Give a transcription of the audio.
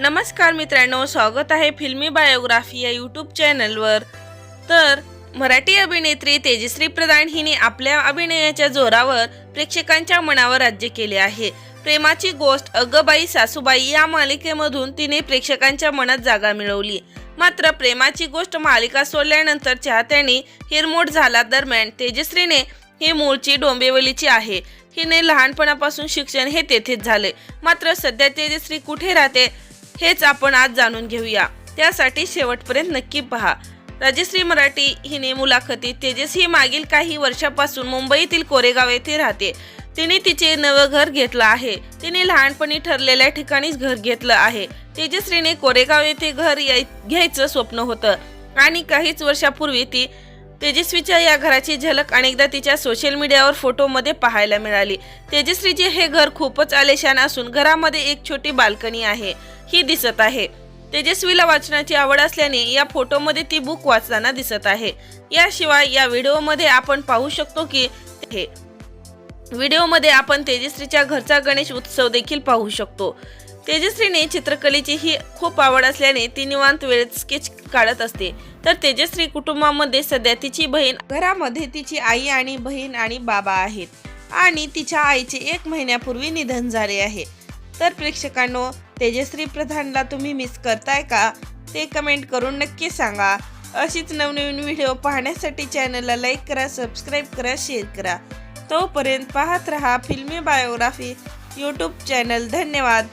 नमस्कार मित्रांनो स्वागत आहे फिल्मी बायोग्राफी या यूट्यूब चॅनलवर. तर मराठी अभिनेत्री तेजश्री प्रधान हिने आपल्या अभिनयाच्या जोरावर प्रेक्षकांच्या मनावर राज्य केले आहे. प्रेमाची गोष्ट अगबाई सासूबाई या मालिकेमधून तिने प्रेक्षकांच्या मनात जागा मिळवली. मात्र प्रेमाची गोष्ट मालिका सोडल्यानंतर चाहत्यांनी हिरमोड झाला दरम्यान तेजश्रीने ही मूळची डोंबिवलीची आहे. हिने लहानपणापासून शिक्षण हे तेथेच झाले. मात्र सध्या तेजश्री कुठे राहते हेच आपण आज जाणून घेऊया. त्यासाठी शेवटपर्यंत नक्की पहा. राजश्री मराठी हिने मुलाखतीत तेजस्वी मागील काही वर्षापासून मुंबईतील कोरेगाव येथे राहते. तिने तिचे नवं घर घेतलं आहे. तिने लहानपणी ठरलेल्या ठिकाणीच घर घेतलं आहे. तेजश्रीने कोरेगाव येथे घर घ्यायचं स्वप्न होतं. आणि काहीच वर्षापूर्वी ती तेजस्वीच्या या घराची झलक अनेकदा तिच्या सोशल मीडियावर फोटोमध्ये पाहायला मिळाली. तेजस्वीचे हे घर खूपच आलेशान असून घरामध्ये एक छोटी बाल्कनी आहे. ही दिसत आहे. तेजस्वीला वाचनाची आवड असल्याने या फोटोमध्ये ती बुक वाचताना दिसत आहे. याशिवाय या व्हिडिओमध्ये आपण पाहू शकतो की हे व्हिडिओमध्ये आपण तेजश्रीच्या घरचा गणेश उत्सव देखील पाहू शकतो. तेजश्रीने चित्रकलेची ही खूप आवड असल्याने ती निवांत वेळेत स्केच काढत असते. तर तेजश्री कुटुंबामध्ये सध्या तिची बहीण घरामध्ये तिची आई आणि बहीण आणि बाबा आहेत. आणि तिच्या आईचे एक महिन्यापूर्वी निधन झाले आहे. तर प्रेक्षकांनो तेजश्री प्रधानला तुम्ही मिस करताय का? ते कमेंट करून नक्की सांगा. अशीच नवनवीन व्हिडिओ पाहण्यासाठी चॅनलला लाईक करा सबस्क्राईब करा शेअर करा. तोपर्यंत पाहत रहा फिल्मी बायोग्राफी यूट्यूब चॅनल धन्यवाद.